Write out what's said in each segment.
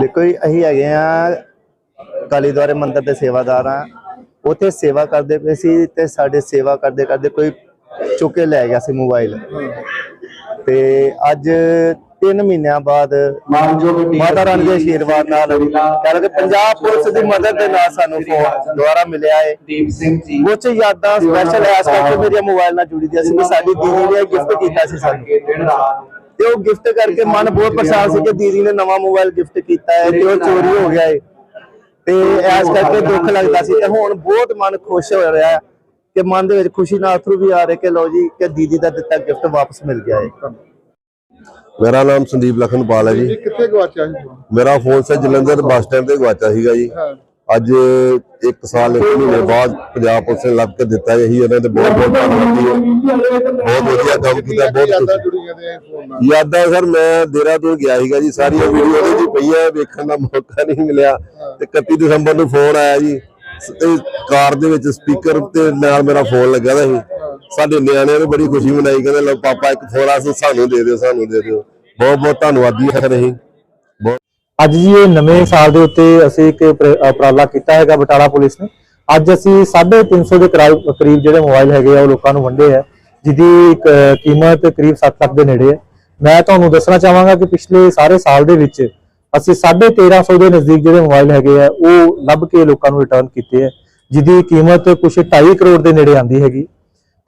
ਦੇਖੋ ਜੀ ਅਸੀਂ ਹੈਗੇ ਆ ਕਾਲੀ ਦੁਆਰੇ ਮੰਦਿਰ ਦੇ ਸੇਵਾਦਾਰ ਆ। ਉੱਥੇ ਸੇਵਾ ਕਰਦੇ ਪਏ ਸੀ ਤੇ ਸਾਡੇ ਸੇਵਾ ਕਰਦੇ ਕਰਦੇ ਕੋਈ ਚੁੱਕ ਕੇ ਲੈ ਗਿਆ ਸੀ ਮੋਬਾਈਲ। ਤੇ ਅੱਜ 3 ਮਹੀਨਿਆਂ ਬਾਅਦ ਮਾਤਾ ਰਾਣੀ ਦੇ ਆਸ਼ੀਰਵਾਦ ਨਾਲ ਕਹਿੰਦੇ ਪੰਜਾਬ ਪੁਲਿਸ ਦੀ ਮਦਦ ਦੇ ਨਾਲ ਸਾਨੂੰ ਫੋਨ ਦੁਆਰਾ ਮਿਲਿਆ ਹੈ ਦੀਪ ਸਿੰਘ ਜੀ ਕੁਝ ਯਾਦਾਂ ਸਪੈਸ਼ਲ ਐਸ ਕਰਕੇ ਮੇਰੇ ਮੋਬਾਈਲ ਨਾਲ ਜੁੜੀ ਦੀਆਂ ਸੀ ਸਾਡੀ ਦੀਦੀ ਨੇ ਗਿਫਟ ਕੀਤਾ ਸੀ ਸਾਨੂੰ। ਤੇ ਉਹ ਗਿਫਟ ਕਰਕੇ ਮਨ ਬਹੁਤ ਪਰੇਸ਼ਾਨ ਸੀ ਕਿ ਦੀਦੀ ਨੇ ਨਵਾਂ ਮੋਬਾਈਲ ਗਿਫਟ ਕੀਤਾ ਹੈ ਤੇ ਉਹ ਚੋਰੀ ਹੋ ਗਿਆ ਹੈ ਤੇ ਐਸ ਕਰਕੇ ਦੁੱਖ ਲੱਗਦਾ ਸੀ ਤੇ ਹੁਣ ਬਹੁਤ ਮਨ ਖੁਸ਼ ਹੋ ਰਿਹਾ ਹੈ ਕਿ ਮਨ ਦੇ ਵਿੱਚ ਖੁਸ਼ੀ ਨਾਲ ਅਥਰੂ ਵੀ ਆ ਰਹੇ ਕਿ ਲਓ ਜੀ ਕਿ ਦੀਦੀ ਦਾ ਦਿੱਤਾ ਗਿਫਟ ਵਾਪਸ ਮਿਲ ਗਿਆ ਹੈ ਮੇਰਾ ਨਾਮ ਸੰਦੀਪ ਲਖਨਪਾਲ ਹੈ ਜੀ। ਕਿੱਥੇ ਗਵਾਚਿਆ ਸੀ? ਮੇਰਾ ਫੋਨ ਸੇ ਜਲੰਧਰ ਬੱਸ ਸਟੈਂਡ ਤੇ ਗਵਾਚਾ ਸੀਗਾ ਜੀ। ਹਾਂ। ਅੱਜ 1 ਸਾਲ ਇੱਕ ਮਹੀਨੇ ਬਾਅਦ ਪੰਜਾਬ ਪੁਲਿਸ ਨੇ ਲੱਭ ਕੇ ਦਿੱਤਾ ਇਹੀ ਇਹਨਾਂ ਦੇ ਬਹੁਤ ਬਹੁਤ ਧੰਨਵਾਦੀ ਹੈ ਬਹੁਤ ਵਧੀਆ ਕੰਮ ਕੀਤਾ ਬਹੁਤ ਯਾਦਾਂ ਸਰ ਮੈਂ ਦੇਹਰਾਦੂਨ ਗਿਆ ਸੀਗਾ ਜੀ ਸਾਰੀਆਂ ਵੀਡੀਓ ਉਹਦੇ ਪਈਆਂ ਵੇਖਣ ਦਾ ਮੌਕਾ ਨਹੀਂ ਮਿਲਿਆ। ਤੇ 31 ਦਸੰਬਰ ਨੂੰ ਫੋਨ ਆਇਆ ਜੀ। ਤੇ ਕਾਰ ਦੇ ਵਿੱਚ ਸਪੀਕਰ ਤੇ ਨਾਲ ਮੇਰਾ ਫੋਨ ਲੱਗਾ ਦਾ ਸੀ। ਸਾਡੇ ਨਿਆਣਿਆਂ ਨੇ ਬੜੀ ਖੁਸ਼ੀ ਮਨਾਈ ਕਹਿੰਦੇ ਲਓ ਪਾਪਾ ਇੱਕ ਫੋਨ ਆ ਸਾਨੂੰ ਦੇ ਦਿਓ ਸਾਨੂੰ ਦੇ ਦਿਓ। ਬਹੁਤ ਬਹੁਤ ਧੰਨਵਾਦੀ ਹੈ ਬਹੁਤ ਅੱਜ ਜੀ ਇਹ ਨਵੇਂ ਸਾਲ ਦੇ ਉੱਤੇ ਅਸੀਂ ਇੱਕ ਉਪਰਾਲਾ ਕੀਤਾ ਹੈਗਾ ਬਟਾਲਾ ਪੁਲਿਸ ਨੇ। ਅੱਜ ਅਸੀਂ 350 ਦੇ ਕਰਾਈ- ਕਰੀਬ ਜਿਹੜੇ ਮੋਬਾਈਲ ਹੈਗੇ ਆ, ਉਹ ਲੋਕਾਂ ਨੂੰ ਵੰਡੇ ਆ, ਜਿਹਦੀ ਕੀਮਤ ਕਰੀਬ 7 ਲੱਖ ਦੇ ਨੇੜੇ ਹੈ ਮੈਂ ਤੁਹਾਨੂੰ ਦੱਸਣਾ ਚਾਹਾਂਗਾ ਕਿ ਪਿਛਲੇ ਸਾਰੇ ਸਾਲ ਦੇ ਵਿੱਚ ਅਸੀਂ 1350 ਦੇ ਨਜ਼ਦੀਕ ਜਿਹੜੇ ਮੋਬਾਈਲ ਹੈਗੇ ਆ, ਉਹ ਲੱਭ ਕੇ ਲੋਕਾਂ ਨੂੰ ਰਿਟਰਨ ਕੀਤੇ ਆ, ਜਿਹਦੀ ਕੀਮਤ ਕੁਝ 2.5 ਕਰੋੜ ਦੇ ਨੇੜੇ ਆਂਦੀ ਹੈਗੀ।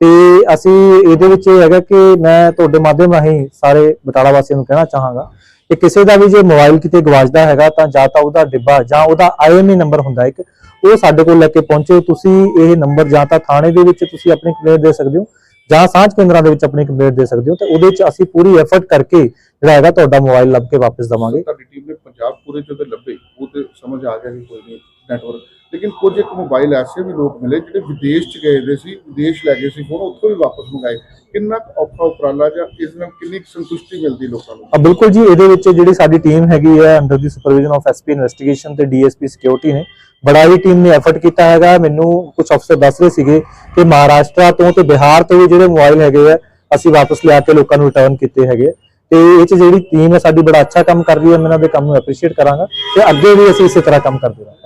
ਤੇ ਅਸੀਂ ਇਹਦੇ ਵਿੱਚ ਇਹ ਹੈਗਾ ਕਿ ਮੈਂ ਤੁਹਾਡੇ ਮਾਧਿਅਮ ਰਾਹੀਂ ਸਾਰੇ ਬਟਾਲਾ ਵਾਸੀਆਂ ਨੂੰ ਕਹਿਣਾ ਚਾਹਾਂਗਾ ਕਿ ਕਿਸੇ ਦਾ ਵੀ ਜੇ ਮੋਬਾਈਲ ਕਿਤੇ ਗਵਾਚਦਾ ਹੈਗਾ ਤਾਂ ਜਾਂ ਤਾਂ ਉਹਦਾ ਡਿੱਬਾ ਜਾਂ ਉਹਦਾ ਆਈਐਮਈ ਨੰਬਰ ਹੁੰਦਾ ਇੱਕ, ਉਹ ਸਾਡੇ ਕੋਲ ਲੈ ਕੇ ਪਹੁੰਚੋ। ਤੁਸੀਂ ਇਹ ਨੰਬਰ ਜਾਂ ਤਾਂ ਥਾਣੇ ਦੇ ਵਿੱਚ ਤੁਸੀਂ ਆਪਣੀ ਕੰਪਲੇਂਟ ਦੇ ਸਕਦੇ ਹੋ ਜਾਂ ਸਾਂਝ ਕੇਂਦਰਾਂ ਦੇ ਵਿੱਚ ਆਪਣੀ ਕੰਪਲੇਂਟ ਦੇ ਸਕਦੇ ਹੋ। ਤੇ ਉਹਦੇ ਵਿੱਚ ਅਸੀਂ ਪੂਰੀ ਐਫਰਟ ਕਰਕੇ ਜਿਹੜਾ ਹੈਗਾ ਤੁਹਾਡਾ ਮੋਬਾਈਲ ਲੱਭ ਕੇ ਵਾਪਸ ਦਵਾਂਗੇ। ਤੁਹਾਡੀ ਟੀਮ ਨੇ ਪੰਜਾਬ ਪੂਰੇ ਚ ਲੱਭੇ। ਉਹ ਤੇ ਸਮਝ ਆ ਗਿਆ ਕਿ ਕੋਈ ਨਹੀਂ ਨੈਟਵਰਕ ਲੇਕਿਨ ਕੁਝ ਇੱਕ ਮੋਬਾਈਲ ਐਸੇ ਵੀ ਲੋਕ ਮਿਲੇ ਜਿਹੜੇ ਵਿਦੇਸ਼ ਚ ਗਏ ਦੇ ਸੀ, ਵਿਦੇਸ਼ ਲੈ ਗਏ ਸੀ ਫੋਨ ਉੱਥੋਂ ਵੀ ਵਾਪਸ ਮੰਗਾਏ। ਕਿੰਨਾ ਔਖਾ ਉਪਰਾਲਾ ਜਾਂ ਇਸ ਨਾਲ ਕਿੰਨੀ ਸੰਤੁਸ਼ਟੀ ਮਿਲਦੀ ਲੋਕਾਂ ਨੂੰ? ਬਿਲਕੁਲ ਜੀ, ਇਹਦੇ ਵਿੱਚ ਜਿਹੜੀ ਸਾਡੀ ਟੀਮ ਹੈਗੀ ਹੈ under the supervision of SP investigation ਤੇ ਡੀਐਸਪੀ ਸਿਕਿਉਰਿਟੀ ਨੇ ਬੜਾ ਹੀ ਟੀਮ ਨੇ ਐਫਰਟ ਕੀਤਾ ਹੈਗਾ। ਮੈਨੂੰ ਕੁਝ ਅਫਸਰ ਦੱਸ ਰਹੇ ਸੀਗੇ ਕਿ ਮਹਾਰਾਸ਼ਟਰ ਤੋਂ ਤੇ ਬਿਹਾਰ ਤੋਂ ਵੀ ਜਿਹੜੇ ਮੋਬਾਈਲ ਹੈਗੇ ਆ, ਅਸੀਂ ਵਾਪਸ ਲਿਆ ਕੇ ਲੋਕਾਂ ਨੂੰ ਰਿਟਰਨ ਕੀਤੇ ਹੈਗੇ ਤੇ ਇਹ ਚ ਜਿਹੜੀ ਟੀਮ ਹੈ, ਸਾਡੀ ਬੜਾ ਅੱਛਾ ਕੰਮ ਕਰ ਰਹੀ ਹੈ, ਮੈਂ ਇਹਨਾਂ ਦੇ ਕੰਮ ਨੂੰ ਐਪਰੀਸ਼ੀਏਟ ਕਰਾਂਗਾ ਤੇ ਅੱਗੇ ਵੀ ਅਸੀਂ ਇਸੇ ਤਰ੍ਹਾਂ ਕੰਮ ਕਰਦੇ ਰਹਾਂਗੇ।